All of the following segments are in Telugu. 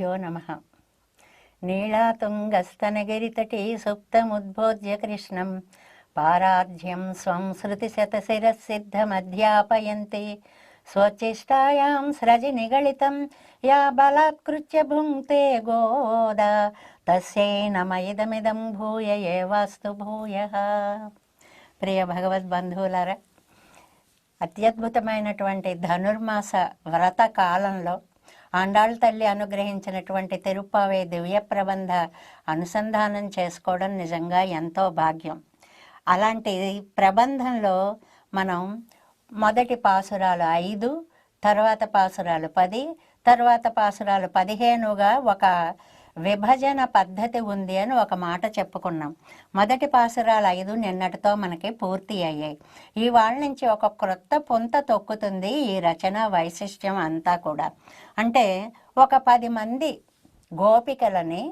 అస్మద్గురుభ్యో నమ. నీళాతుంగస్తనగిరితటీ సుప్తముద్బోధ్య కృష్ణం. పారాధ్యం స్వం శృతిశతశిరసిద్ధమధ్యాపయంతి స్వచిష్టాయాం స్రజి నిగళితం యా బలాత్కృత్య భుంక్తే గోద. తస్యై ఇదమిదం భూయ ఏవాస్తు భూయ. ప్రియ భగవద్బంధువులారా అత్యద్భుతమైనటువంటి ధనుర్మాస వ్రత కాలంలో ఆండాళ్ళ తల్లి అనుగ్రహించినటువంటి తిరుప్పావే దివ్య ప్రబంధ అనుసంధానం చేసుకోవడం నిజంగా ఎంతో భాగ్యం. అలాంటి ప్రబంధంలో మనం మొదటి పాసురాలు ఐదు తర్వాత పాసురాలు పది తర్వాత పాసురాలు పదిహేనుగా ఒక విభజన పద్ధతి ఉంది అని ఒక మాట చెప్పుకున్నాం. మొదటి పాసురాలు ఐదు నిన్నటితో మనకి పూర్తి అయ్యాయి. ఈ వాళ్ళ నుంచి ఒక క్రొత్త పొంత తొక్కుతుంది ఈ రచన వైశిష్ట్యం అంతా కూడా. అంటే ఒక పది మంది గోపికలని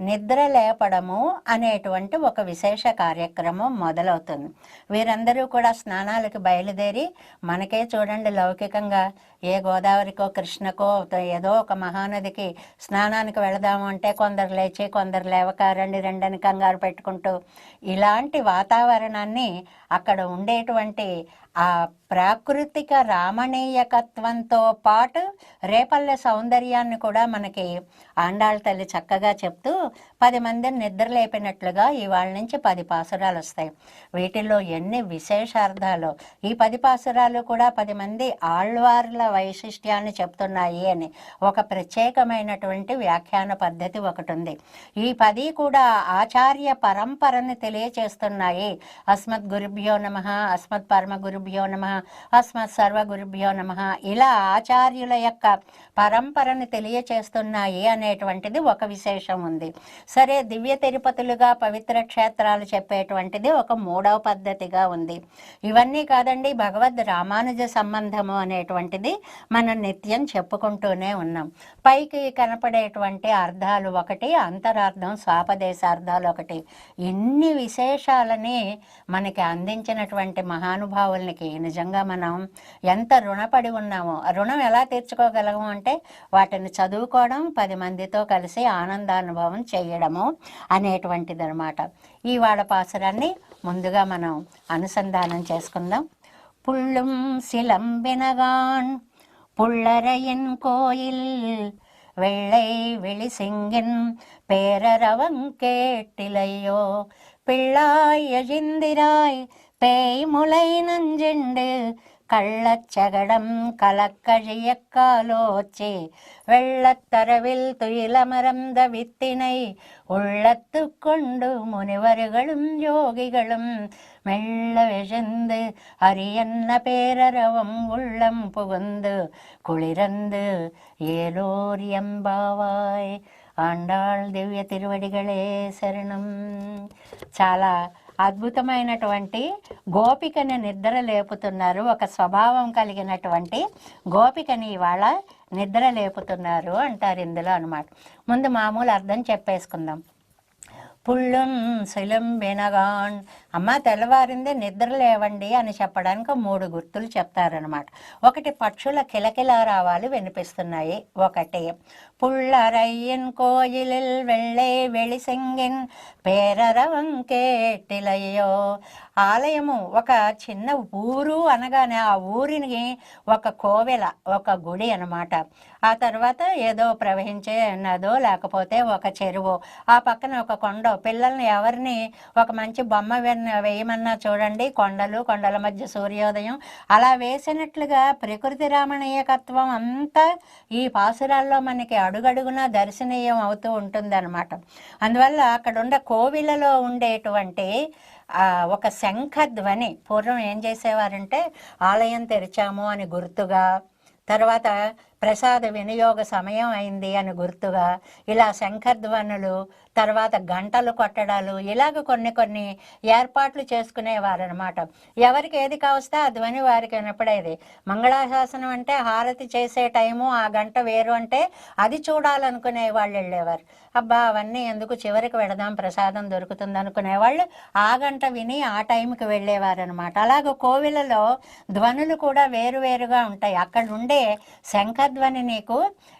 నిద్ర లేపడము అనేటువంటి ఒక విశేష కార్యక్రమం మొదలవుతుంది. వీరందరూ కూడా స్నానాలకు బయలుదేరి మనకే చూడండి లౌకికంగా ఏ గోదావరికో కృష్ణకో ఏదో ఒక మహానదికి స్నానానికి వెళదాము అంటే కొందరు లేచి కొందరు లేవక రండి రెండని కంగారు పెట్టుకుంటూ ఇలాంటి వాతావరణాన్ని అక్కడ ఉండేటువంటి ఆ ప్రాకృతిక రామణీయకత్వంతో పాటు రేపల్లె సౌందర్యాన్ని కూడా మనకి ఆండాళ్ళ తల్లి చక్కగా చెప్తూ పది మందిని నిద్రలేపినట్లుగా ఇవాళ నుంచి పది పాసురాలు వస్తాయి. వీటిల్లో ఎన్ని విశేషార్థాలు. ఈ పది పాసురాలు కూడా పది మంది ఆళ్వార్ల వైశిష్ట్యాన్ని చెప్తున్నాయి అని ఒక ప్రత్యేకమైనటువంటి వ్యాఖ్యాన పద్ధతి ఒకటి ఉంది. ఈ పది కూడా ఆచార్య పరంపరని తెలియచేస్తున్నాయి. అస్మద్ గురుభ్యో నమ అస్మత్ పరమ గురుభ్యో నమ అస్మత్ సర్వ గురుభ్యో నమ. ఇలా ఆచార్యుల యొక్క పరంపరని తెలియచేస్తున్నాయి అనేటువంటిది ఒక విశేషం ఉంది. సరే దివ్య తిరుపతులుగా పవిత్ర క్షేత్రాలు చెప్పేటువంటిది ఒక మూడవ పద్ధతిగా ఉంది. ఇవన్నీ కాదండి భగవద్ రామానుజ సంబంధము అనేటువంటిది మనం నిత్యం చెప్పుకుంటూనే ఉన్నాం. పైకి కనపడేటువంటి అర్థాలు ఒకటి అంతరార్థం స్వాపదేశార్థాలు ఒకటి. ఎన్ని విశేషాలని మనకి అందించినటువంటి మహానుభావులకి నిజంగా మనం ఎంత రుణపడి ఉన్నామో ఆ రుణం ఎలా తీర్చుకోగలము అంటే వాటిని చదువుకోవడం పది మందితో కలిసి ఆనందానుభవం చేయడము అనేటువంటిది అనమాట ఈ వాడ పాసురాన్ని ముందుగా మనం అనుసంధానం చేసుకుందాం పుళ్ళుం சிலம்பினகான் புள்ளரையின் கோயில் வெள்ளை விழிசிங்கின் பேரரவங் கேட்டிலையோ பிள்ளாய் எழிந்திராய் பேய் முளை நஞ்செண்டு கள்ளச்சகடம் கலக்கழியக் காலோச்சி. வெள்ளத்தரவில் துயிலமரந்த வித்தினை உள்ளத்து கொண்டு முனிவர்களும் யோகிகளும் மெல்ல விழுந்து அரியன்ன பேரரவம் உள்ளம் புகுந்து குளிரந்து ஏலோர் எம்பாவாய். ఆండాళ్ దివ్య తిరువడిగళే శరణం. చాలా అద్భుతమైనటువంటి గోపికని నిద్ర లేపుతున్నారు. ఒక స్వభావం కలిగినటువంటి గోపికని ఇవాళ నిద్ర లేపుతున్నారు అంటారు ఇందులో అనమాట ముందు మామూలు అర్థం చెప్పేసుకుందాం. పుళ్ళుం శిలం వినగాన్ అమ్మ తెల్లవారింది నిద్ర లేవండి అని చెప్పడానికి మూడు గుర్తులు చెప్తారనమాట ఒకటి పక్షుల కిలకిల రావాలు వినిపిస్తున్నాయి. ఒకటి పుళ్ళరయ్యన్ కోయిలిల్ వెళ్ళే వెళిసెంగిన్ పేరరవం కేటిలయ్యో. ఆలయము ఒక చిన్న ఊరు అనగానే ఆ ఊరిని ఒక కోవెల ఒక గుడి అనమాట ఆ తర్వాత ఏదో ప్రవహించే నదో లేకపోతే ఒక చెరువు. ఆ పక్కన ఒక కొండ. పిల్లల్ని ఎవరిని ఒక మంచి బొమ్మ వెన్న- వేయమన్నా చూడండి. కొండలు కొండల మధ్య సూర్యోదయం. అలా వేసినట్లుగా ప్రకృతి రామణీయకత్వం అంతా ఈ పాసురాల్లో మనకి అడుగడుగునా దర్శనీయం అవుతూ ఉంటుందన్నమాట. అందువల్ల అక్కడ ఉండే కోవిలలో ఉండేటువంటి ఒక ఒక శంఖధ్వని పూర్వం ఏం చేసేవారంటే ఆలయం తెరిచాము అని గుర్తుగా తర్వాత ప్రసాద వినియోగ సమయం అయింది అని గుర్తుగా ఇలా శంఖధ్వనులు తర్వాత గంటలు కొట్టడాలు ఇలాగ కొన్ని కొన్ని ఏర్పాట్లు చేసుకునేవారనమాట ఎవరికి ఏది కావస్తే ఆ ధ్వని వారికి వినపడేది. మంగళాశాసనం అంటే హారతి చేసే టైము ఆ గంట వేరు అంటే అది చూడాలనుకునే వాళ్ళు వెళ్ళేవారు. అబ్బా అవన్నీ ఎందుకు చివరికి వెడదాం ప్రసాదం దొరుకుతుంది అనుకునేవాళ్ళు ఆ గంట విని ఆ టైంకి వెళ్ళేవారనమాట అలాగే అలాగ కోవిలలో ధ్వనులు కూడా వేరువేరుగా ఉంటాయి. అక్కడ ఉండే శంఖ పిల్లధ్వని నీకు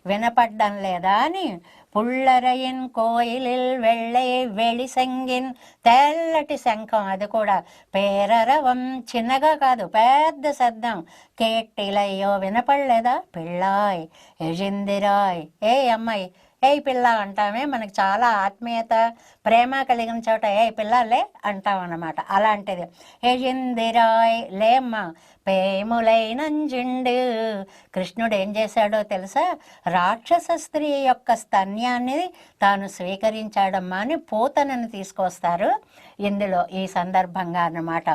వినపడ్డం లేదా అని పుల్లరయిన్ కోయిలిల్ వెళ్ళే వెళి సంగిన్ తెల్లటి శంఖం. అది కూడా పేరరవం చిన్నగా కాదు పెద్ద శబ్దం. కేటిలయ్యో వినపడలేదా? పిల్లాయ్ ఎజిందిరాయ్ ఏ అమ్మాయి? ఏ పిల్ల అంటామే. మనకి చాలా ఆత్మీయత ప్రేమ కలిగిన చోట ఏ పిల్లలే అంటాం అన్నమాట అలాంటిది. ఏజిందిరాయ్ లేమ్మా. పేములైనంజుండు కృష్ణుడు ఏం చేశాడో తెలుసా? రాక్షస స్త్రీ యొక్క స్తన్యాన్ని తాను స్వీకరించాడమ్మా అని పూతనని తీసుకొస్తారు. ఇందులో ఈ సందర్భంగా అన్నమాట.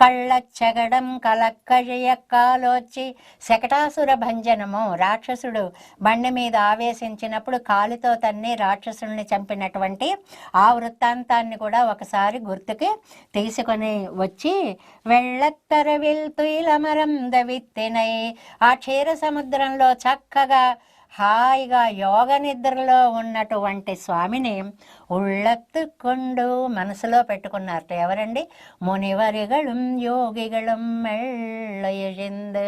కళ్ళచ్చగడం కలక్కజయ కాలోచి శకటాసుర భంజనము. రాక్షసుడు బండి మీద ఆవేశించినప్పుడు కాలుతో తన్ని రాక్షసుల్ని చంపినటువంటి ఆ వృత్తాంతాన్ని కూడా ఒకసారి గుర్తుకి తీసుకొని వచ్చి వెళ్ళత్తర వెళ్తులమరం దవిత్తినై. ఆ క్షీర సముద్రంలో చక్కగా హాయిగా యోగ నిద్రలో ఉన్నటువంటి స్వామిని ఉళ్ళత్తుకొండు మనసులో పెట్టుకున్నారట. ఎవరండి? మునివరిగళం యోగిగళం మెళ్ళయజింద్.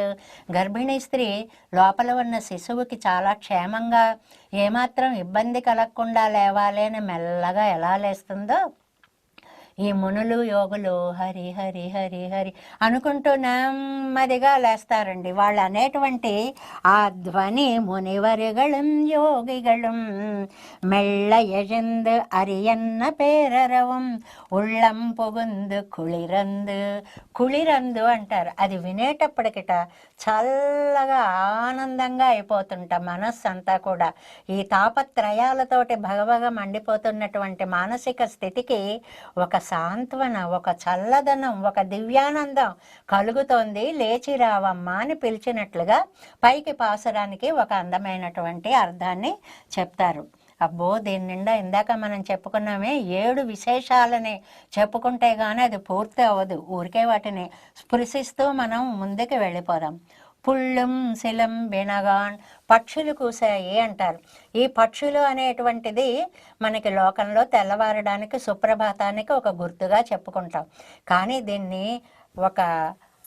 గర్భిణీ స్త్రీ లోపల ఉన్న శిశువుకి చాలా క్షేమంగా ఏమాత్రం ఇబ్బంది కలగకుండా లేవాలి అని మెల్లగా ఎలా లేస్తుందో ఈ మునులు యోగులు? హరి హరి హరి హరి. అనుకుంటూ నెమ్మదిగా లేస్తారండి. వాళ్ళు అనేటువంటి ఆ ధ్వని మునివరుగళం యోగిగళం మెళ్ళ ఎజందు అరియన్న పేరరవం ఉళ్ళం పొగుందు కుళిరందు కుళిరందు అంటారు. అది వినేటప్పటికిట చల్లగా ఆనందంగా అయిపోతుంట మనస్సు అంతా కూడా. ఈ తాపత్రయాలతోటి భగభగ మండిపోతున్నటువంటి మానసిక స్థితికి ఒక సాంత్వన ఒక చల్లదనం ఒక దివ్యానందం కలుగుతోంది. లేచి రావమ్మా అని పిలిచినట్లుగా పైకి పాసరానికి ఒక అందమైనటువంటి అర్థాన్ని చెప్తారు. అబ్బో దీని నిండా ఇందాక మనం చెప్పుకున్నామే ఏడు విశేషాలని చెప్పుకుంటే కానీ అది పూర్తి అవ్వదు. ఊరికే వాటిని స్పృశిస్తూ మనం ముందుకు వెళ్ళిపోదాం. పుళ్ళం శిలం బినగాన్ పక్షులు కూసాయి అంటారు. ఈ పక్షులు అనేటువంటిది మనకి లోకంలో తెల్లవారడానికి సుప్రభాతానికి ఒక గుర్తుగా చెప్పుకుంటాం. కానీ దీన్ని ఒక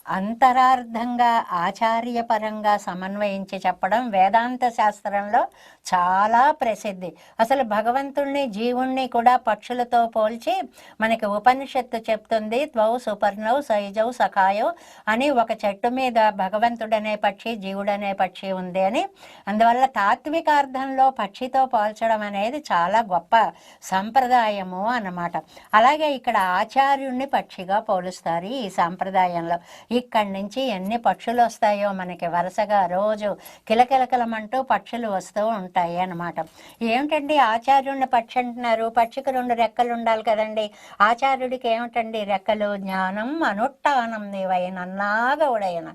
అంతరార్థంగా ఆచార్యపరంగా సమన్వయించి చెప్పడం వేదాంత శాస్త్రంలో చాలా ప్రసిద్ధి. అసలు భగవంతుణ్ణి జీవుణ్ణి కూడా పక్షులతో పోల్చి మనకి ఉపనిషత్తు చెప్తుంది త్వౌ సుపర్ణౌ సైజౌ సఖాయౌ అని ఒక చెట్టు మీద భగవంతుడనే పక్షి జీవుడనే పక్షి ఉంది అని. అందువల్ల తాత్వికార్థంలో పక్షితో పోల్చడం అనేది చాలా గొప్ప సంప్రదాయము అన్నమాట. అలాగే ఇక్కడ ఆచార్యుణ్ణి పక్షిగా పోలుస్తారు ఈ సాంప్రదాయంలో. ఇక్కడి నుంచి ఎన్ని పక్షులు వస్తాయో మనకి వరుసగా రోజు కిలకిలకలమంటూ పక్షులు వస్తూ ఉంటాయి అన్నమాట. ఏమిటండి ఆచార్యుడిని పక్షి అంటున్నారు? పక్షికి రెండు రెక్కలు ఉండాలి కదండి. ఆచార్యుడికి ఏమిటండి రెక్కలు? జ్ఞానం అనుష్ఠానం నీవైనన్నాగా ఉడయన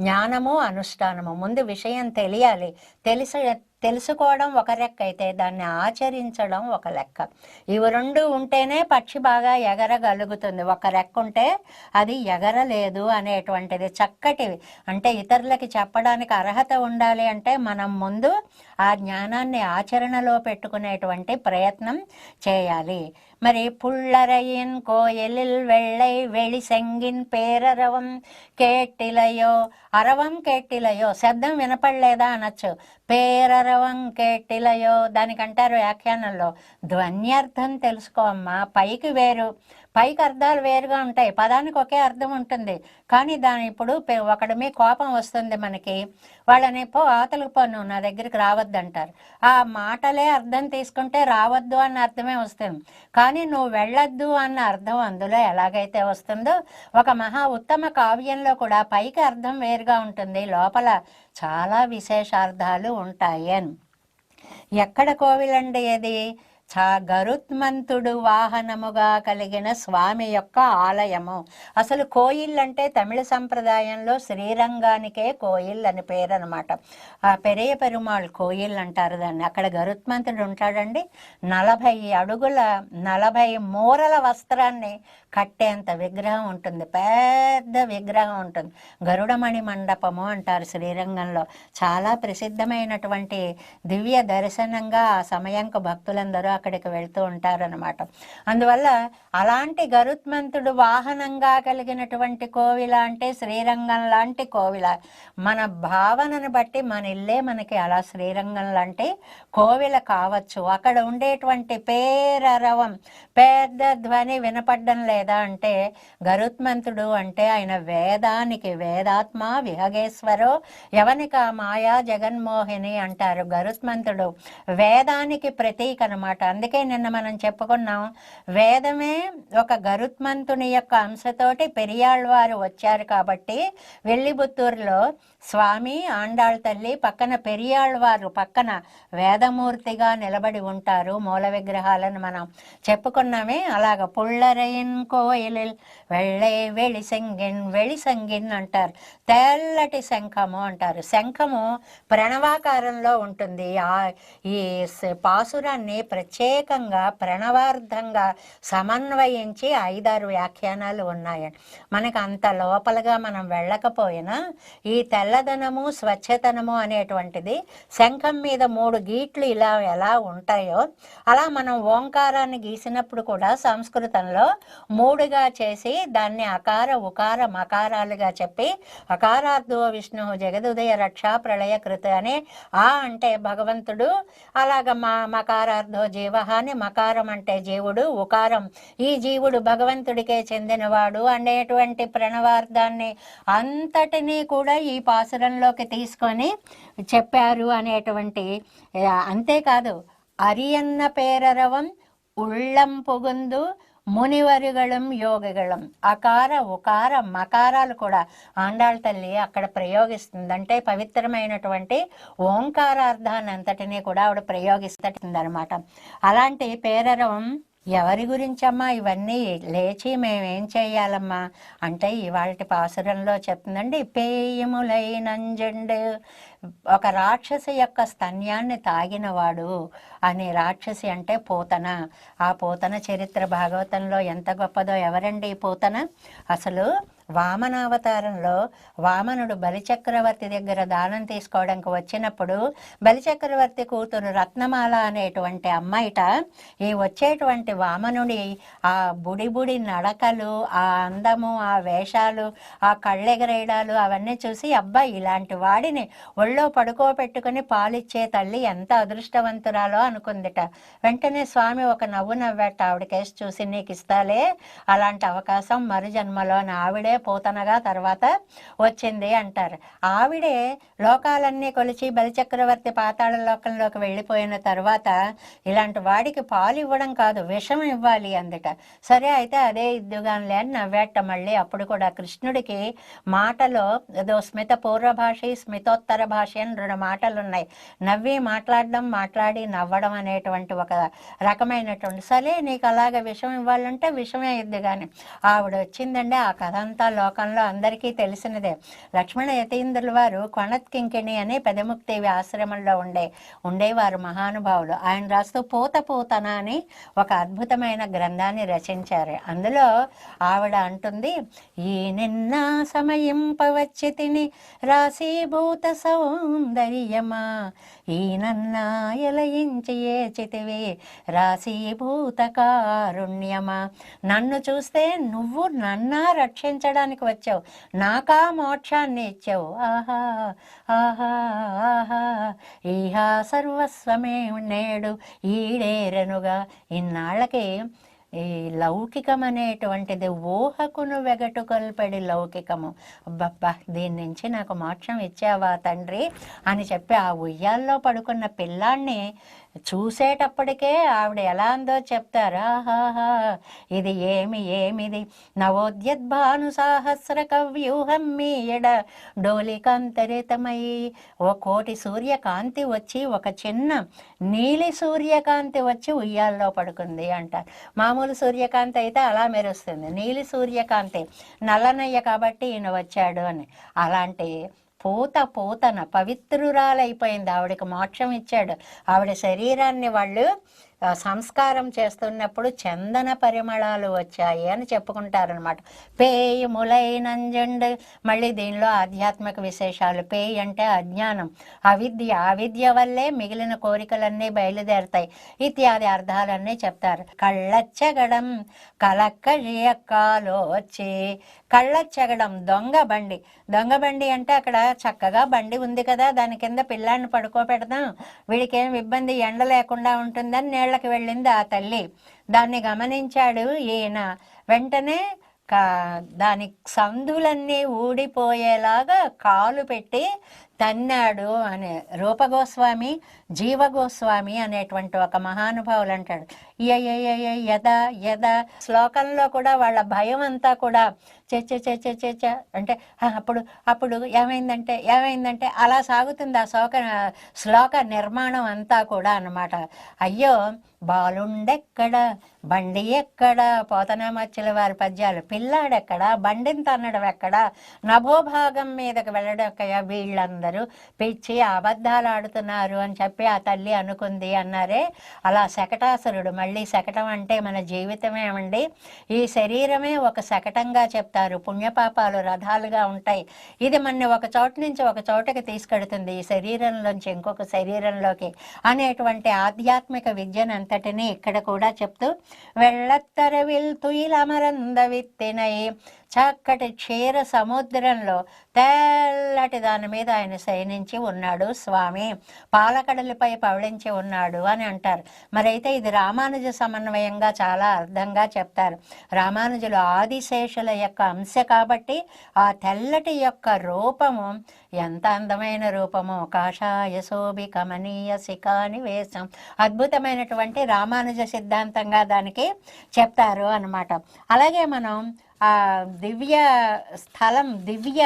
జ్ఞానము అనుష్ఠానము. ముందు విషయం తెలియాలి. తెలిసి తెలుసుకోవడం ఒక లెక్క అయితే దాన్ని ఆచరించడం ఒక లెక్క. ఇవి రెండు ఉంటేనే పక్షి బాగా ఎగరగలుగుతుంది. ఒక రెక్క ఉంటే అది ఎగరలేదు అనేటువంటిది చక్కటివి. అంటే ఇతరులకి చెప్పడానికి అర్హత ఉండాలి అంటే మనం ముందు ఆ జ్ఞానాన్ని ఆచరణలో పెట్టుకునేటువంటి ప్రయత్నం చేయాలి. మరి పుల్లరయిన్ కోయలిల్ వెళ్ళై వెళ్ళి பேரரவம் கேட்டிலையோ కేటిలయో అరవం కేటిలయో శబ్దం వినపడలేదా అనొచ్చు. పేరరవం కేటిలయో దానికంటారు వ్యాఖ్యానంలో. ధ్వన్యర్థం తెలుసుకో అమ్మా పైకి వేరు. పైకి అర్థాలు వేరుగా ఉంటాయి పదానికి ఒకే అర్థం ఉంటుంది. కానీ దాని ఇప్పుడు ఒకడి మీ కోపం వస్తుంది మనకి. వాళ్ళని పో అవతలకు పో నువ్వు నా దగ్గరికి రావద్దు అంటారు ఆ మాటలే అర్థం తీసుకుంటే రావద్దు అన్న అర్థమే వస్తుంది. కానీ కానీ నువ్వు వెళ్ళొద్దు అన్న అర్థం అందులో ఎలాగైతే వస్తుందో ఒక మహా ఉత్తమ కావ్యంలో కూడా పైకి అర్థం వేరుగా ఉంటుంది. లోపల చాలా విశేషార్థాలు ఉంటాయి అని. ఎక్కడ కోవిలండి అది చ గరుత్మంతుడు వాహనముగా కలిగిన స్వామి యొక్క ఆలయము. అసలు కోయిల్ అంటే తమిళ సంప్రదాయంలో శ్రీరంగానికే కోయిల్ అని పేరు అనమాట ఆ పెరియ పెరుమాళ్ కోయిల్ అంటారు దాన్ని. అక్కడ గరుత్మంతుడు ఉంటాడండి. నలభై అడుగుల నలభై మూరల వస్త్రాన్ని కట్టేంత విగ్రహం ఉంటుంది పెద్ద విగ్రహం ఉంటుంది. గరుడమణి మండపము అంటారు శ్రీరంగంలో. చాలా ప్రసిద్ధమైనటువంటి దివ్య దర్శనంగా ఆ సమయంకు భక్తులందరూ అక్కడికి వెళ్తూ ఉంటారనమాట అందువల్ల అలాంటి గరుత్మంతుడు వాహనంగా కలిగినటువంటి కోవిల అంటే శ్రీరంగం లాంటి కోవిల మన భావనను బట్టి మన ఇల్లే మనకి అలా శ్రీరంగం లాంటి కోవిల కావచ్చు. అక్కడ ఉండేటువంటి పేరరవం పెద్ద ధ్వని వినపడ్డం లేదు. అంటే గరుత్మంతుడు అంటే ఆయన వేదానికి వేదాత్మ విహగేశ్వరో యవనిక మాయా జగన్మోహిని అంటారు గరుత్మంతుడు. వేదానికి ప్రతీక అనమాట అందుకే నిన్న మనం చెప్పుకున్నాం వేదమే ఒక గరుత్మంతుని యొక్క అంశతోటి పెరియాళ్ళవారు వచ్చారు కాబట్టి వెల్లిబుత్తూరులో స్వామి ఆండాళ్ తల్లి పక్కన పెరియాళ్ళవారు పక్కన వేదమూర్తిగా నిలబడి ఉంటారు మూల విగ్రహాలను మనం చెప్పుకున్నామే. అలాగ పుల్లరైన్ కోయిలిల్ వెళ్ళే వెళి సంగిన్ వెళ్ళి సంగిన్ అంటారు. తెల్లటి శంఖము అంటారు. శంఖము ప్రణవాకారంలో ఉంటుంది. ఆ ఈ పాసురాన్ని ప్రత్యేకంగా ప్రణవార్థంగా సమన్వయించి ఐదారు వ్యాఖ్యానాలు ఉన్నాయి. మనకు అంత లోపలగా మనం వెళ్ళకపోయినా ఈ తెల్లదనము స్వచ్ఛతనము అనేటువంటిది శంఖం మీద మూడు గీట్లు ఇలా ఎలా ఉంటాయో అలా మనం ఓంకారాన్ని గీసినప్పుడు కూడా సంస్కృతంలో మూడుగా చేసి దాన్ని అకార ఉకార మకారాలుగా చెప్పి అకారార్థో విష్ణు జగదుదయ రక్షా ప్రళయ కృత అని ఆ అంటే భగవంతుడు. అలాగ మా మకారార్థో జీవ అని మకారం అంటే జీవుడు ఉకారం ఈ జీవుడు భగవంతుడికే చెందినవాడు అనేటువంటి ప్రణవార్థాన్ని అంతటినీ కూడా ఈ పాసురంలోకి తీసుకొని చెప్పారు అనేటువంటి అంతేకాదు అరియన్న పేరరవం ఉళ్ళం పుగుందు మునివరుగళం యోగిగళం. అకార ఉకార మకారాలు కూడా ఆండాళ్ తల్లి అక్కడ ప్రయోగిస్తుంది. అంటే పవిత్రమైనటువంటి ఓంకారార్థాన్ని అంతటినీ కూడా ఆవిడ ప్రయోగిస్తుంది అనమాట అలాంటి పేరరం ఎవరి గురించమ్మా ఇవన్నీ లేచి మేమేం చేయాలమ్మా అంటే ఇవాళ పాసురంలో చెప్తుందండి పేయములైనంజండు ఒక రాక్షసి యొక్క స్తన్యాన్ని తాగినవాడు అనే రాక్షసి అంటే పోతన. ఆ పూతన చరిత్ర భాగవతంలో ఎంత గొప్పదో ఎవరండి ఈ పూతన? అసలు వామనావతారంలో వామనుడు బలిచక్రవర్తి దగ్గర దానం తీసుకోవడానికి వచ్చినప్పుడు బలిచక్రవర్తి కూతురు రత్నమాల అనేటువంటి అమ్మాయిట ఈ వచ్చేటువంటి వామనుడి ఆ బుడి బుడి నడకలు ఆ అందము ఆ వేషాలు ఆ కళ్ళెగరేయడాలు అవన్నీ చూసి అబ్బాయి ఇలాంటి వాడిని ఒళ్ళో పడుకోబెట్టుకుని పాలిచ్చే తల్లి ఎంత అదృష్టవంతురాలో అనుకుందిట. వెంటనే స్వామి ఒక నవ్వు నవ్వట ఆవిడకేసి చూసి నీకు ఇస్తాలే అలాంటి అవకాశం మరు జన్మలో నా ఆవిడే పోతనగా తర్వాత వచ్చింది అంటారు. ఆవిడే లోకాలన్నీ కొలిచి బలిచక్రవర్తి పాతాళ లోకంలోకి వెళ్ళిపోయిన తర్వాత ఇలాంటి వాడికి పాలు ఇవ్వడం కాదు విషం ఇవ్వాలి అందుట. సరే అయితే అదే ఇద్దుగానిలే అని నవ్వేట మళ్ళీ. అప్పుడు కూడా కృష్ణుడికి మాటలో ఏదో స్మిత పూర్వ భాష స్మితోత్తర భాష అని రెండు మాటలు ఉన్నాయి నవ్వి మాట్లాడడం మాట్లాడి నవ్వడం అనేటువంటి ఒక రకమైనటువంటి సరే నీకు అలాగ విషం ఇవ్వాలంటే విషమే ఇద్దు కానీ ఆవిడ వచ్చిందండి ఆ కథ అంతా లోకంలో అందరికీ తెలిసినదే. లక్ష్మణ యతీంద్రుల వారు కొణత్కింకిణి అనే పెదముక్తివి ఆశ్రమంలో ఉండే ఉండేవారు మహానుభావులు. ఆయన రాస్తూ పూత పూతన అని ఒక అద్భుతమైన గ్రంథాన్ని రచించారు. అందులో ఆవిడ అంటుంది ఈ నిన్న సమయింపవచ్చి తిని రాశీభూత సౌందర్యమా ఈ నన్న ఎలయించి ఏ నన్ను చూస్తే నువ్వు నన్నా రక్షించడానికి వచ్చావు. నాకా మోక్షాన్ని ఇచ్చావు. ఆహా ఆహా ఆహా. ఈహా సర్వస్వమే నేడు ఈడేరనుగా. ఇన్నాళ్ళకి ఈ లౌకికం అనేటువంటిది ఊహకును వెగటు కొల్పడి లౌకికము. అబ్బబ్బా దీని నుంచి నాకు మోక్షం ఇచ్చావా తండ్రి? అని చెప్పి ఆ ఉయ్యాల్లో పడుకున్న పిల్లాన్ని చూసేటప్పటికే ఆవిడ ఎలా అందో చెప్తారు. ఆహాహా ఇది ఏమి ఏమిది? నవోద్యద్భాను సాహస్ర కవ్యూహం మీ ఎడ డోలికాంతరితమై ఓ కోటి సూర్యకాంతి వచ్చి ఒక చిన్న నీలి సూర్యకాంతి వచ్చి ఉయ్యాల్లో పడుకుంది అంటారు. మామూలు సూర్యకాంతి అయితే అలా మెరుస్తుంది. నీలి సూర్యకాంతి నల్లనయ్య కాబట్టి ఈయన వచ్చాడు అని. అలాంటి పూత పూతన పవిత్రురాలైపోయింది. ఆవిడకి మోక్షం ఇచ్చాడు ఆవిడ శరీరాన్ని వాళ్ళు సంస్కారం చేస్తున్నప్పుడు చందన పరిమళాలు వచ్చాయి అని చెప్పుకుంటారనమాట పేయములైనంజండు మళ్ళీ దీనిలో ఆధ్యాత్మిక విశేషాలు. పేయి అంటే అజ్ఞానం. అవిద్య అవిద్య వల్లే మిగిలిన కోరికలన్నీ బయలుదేరతాయి. ఇత్యాది అర్థాలన్నీ చెప్తారు. కళ్ళచ్చగడం కలక్క వచ్చి కళ్ళచ్చగడం దొంగ బండి. దొంగ బండి అంటే అక్కడ చక్కగా బండి ఉంది కదా దాని కింద పిల్లాన్ని పడుకోబెడదాం. వీడికేం ఇబ్బంది ఎండ లేకుండా ఉంటుందని నీళ్ళకి వెళ్ళింది ఆ తల్లి. దాన్ని గమనించాడు ఈయన. వెంటనే కా దాని సందులన్నీ ఊడిపోయేలాగా కాలు పెట్టి తన్నాడు అనే. రూపగోస్వామి జీవగోస్వామి అనేటువంటి ఒక మహానుభావులు అంటాడు. యద యద. శ్లోకంలో కూడా వాళ్ళ భయం అంతా కూడా చే చే చే చే చే అంటే అప్పుడు అప్పుడు ఏమైందంటే ఏమైందంటే అలా సాగుతుంది ఆ శ్లోక శ్లోక నిర్మాణం అంతా కూడా అనమాట అయ్యో బాలుండెక్కడ బండి ఎక్కడ పోతనామచ్చల వారి పద్యాలు పిల్లాడెక్కడ బండిని తన్నడం ఎక్కడ నభోభాగం మీదకి వెళ్ళడం వీళ్ళందరూ పిచ్చి అబద్ధాలు ఆడుతున్నారు అని చెప్పి ఆ తల్లి అనుకుంది అన్నారే. అలా శకటాసురుడు మళ్ళీ శకటం అంటే మన జీవితమే అండి ఈ శరీరమే ఒక శకటంగా చెప్తారు. పుణ్యపాపాలు రథాలుగా ఉంటాయి. ఇది మన ఒక చోట నుంచి ఒక చోటకి తీసుకెడుతుంది. ఈ శరీరంలోంచి ఇంకొక శరీరంలోకి అనేటువంటి ఆధ్యాత్మిక విద్యను అంతటినీ ఇక్కడ కూడా చెప్తూ వెళ్ళత్తరవిల్ తుయిలమరంద విత్తినై చక్కటి క్షీర సముద్రంలో తెల్లటి దాని మీద ఆయన శయనించి ఉన్నాడు స్వామి పాలకడలిపై పవళించి ఉన్నాడు అని అంటారు. మరైతే ఇది రామానుజ సమన్వయంగా చాలా అర్థంగా చెప్తారు. రామానుజులు ఆదిశేషుల యొక్క అంశ కాబట్టి ఆ తెల్లటి యొక్క రూపము ఎంత అందమైన రూపము? కాషాయ శోభి కమనీయ శిఖాని వేషం అద్భుతమైనటువంటి రామానుజ సిద్ధాంతంగా దానికి చెప్తారు అన్నమాట. అలాగే మనం దివ్య స్థలం దివ్య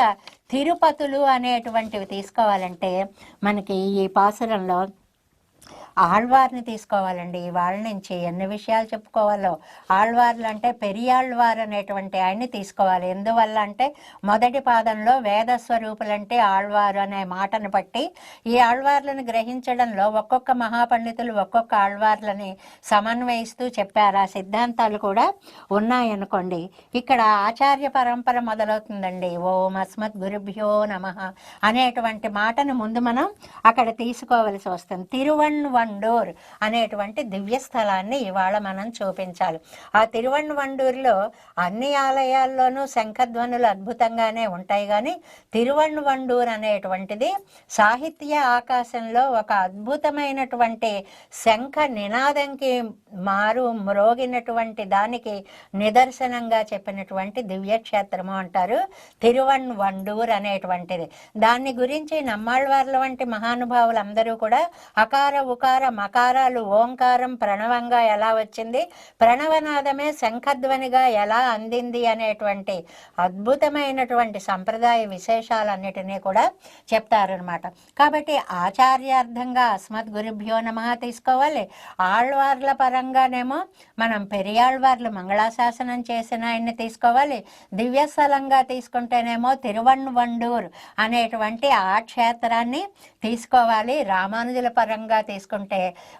తిరుపతులు అనేటువంటివి తీసుకోవాలంటే మనకి ఈ పాసురంలో ఆళ్వార్ని తీసుకోవాలండి. వాళ్ళ నుంచి ఎన్ని విషయాలు చెప్పుకోవాలో. ఆళ్వార్లు అంటే పెరియాళ్వారు అనేటువంటి ఆయన్ని తీసుకోవాలి. ఎందువల్ల అంటే మొదటి పాదంలో వేద స్వరూపులంటే ఆళ్వారు అనే మాటను బట్టి ఈ ఆళ్వార్లను గ్రహించడంలో ఒక్కొక్క మహాపండితులు ఒక్కొక్క ఆళ్వార్లని సమన్వయిస్తూ చెప్పారు. ఆ సిద్ధాంతాలు కూడా ఉన్నాయనుకోండి. ఇక్కడ ఆచార్య పరంపర మొదలవుతుందండి. ఓం అస్మత్ గురుభ్యో నమ అనేటువంటి మాటను ముందు మనం అక్కడ తీసుకోవలసి వస్తుంది. తిరువన్ తిరువణ్వండూర్ అనేటువంటి దివ్య స్థలాన్ని ఇవాళ మనం చూపించాలి. ఆ తిరువణ్వండూరులో అన్ని ఆలయాల్లోనూ శంఖధ్వనులు అద్భుతంగానే ఉంటాయి కానీ తిరువణ్వండూర్ అనేటువంటిది సాహిత్య ఆకాశంలో ఒక అద్భుతమైనటువంటి శంఖ నినాదంకి మారు మ్రోగినటువంటి దానికి నిదర్శనంగా చెప్పినటువంటి దివ్యక్షేత్రము అంటారు తిరువణ్వండూర్ అనేటువంటిది. దాన్ని గురించి నమ్మాళ్ళవార్ల వంటి మహానుభావులు అందరూ కూడా అకార ఉకార మకారాలు ఓంకారం ప్రణవంగా ఎలా వచ్చింది? ప్రణవనాదమే శంఖధ్వనిగా ఎలా అందింది అనేటువంటి అద్భుతమైనటువంటి సంప్రదాయ విశేషాలన్నిటినీ కూడా చెప్తారనమాట కాబట్టి ఆచార్యార్థంగా అస్మత్ గురుభ్యో నమ తీసుకోవాలి. ఆళ్వార్ల పరంగానేమో మనం పెరియాళ్వార్లు మంగళాశాసనం చేసిన ఆయన్ని తీసుకోవాలి. దివ్యస్థలంగా తీసుకుంటేనేమో తిరువన్వండూర్ అనేటువంటి ఆ క్షేత్రాన్ని తీసుకోవాలి. రామానుజుల పరంగా తీసుకుంటే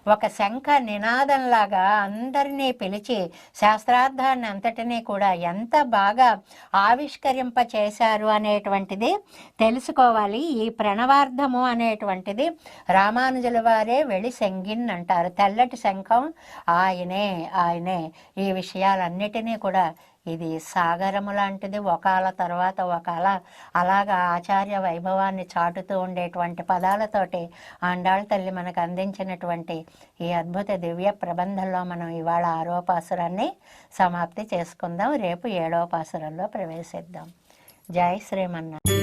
ఒక శంఖ నినాదంలాగా అందరినీ పిలిచి శాస్త్రార్థాన్ని అంతటినీ కూడా ఎంత బాగా ఆవిష్కరింప చేశారు అనేటువంటిది తెలుసుకోవాలి. ఈ ప్రణవార్థము అనేటువంటిది రామానుజుల వారే వెళ్ళి శంగిన్ అంటారు. తెల్లటి శంఖం ఆయనే ఆయనే. ఈ విషయాలన్నిటినీ కూడా ఇది సాగరము లాంటిది. ఒకాల తర్వాత ఒకాల అలాగా ఆచార్య వైభవాన్ని చాటుతూ ఉండేటువంటి పదాలతోటి ఆండాళ్ళ తల్లి మనకు అందించినటువంటి ఈ అద్భుత దివ్య ప్రబంధంలో మనం ఇవాళ ఆరో పాసురాన్ని సమాప్తి చేసుకుందాం. రేపు ఏడవ పాసురంలో ప్రవేశిద్దాం. జై శ్రీమన్నారాయణ.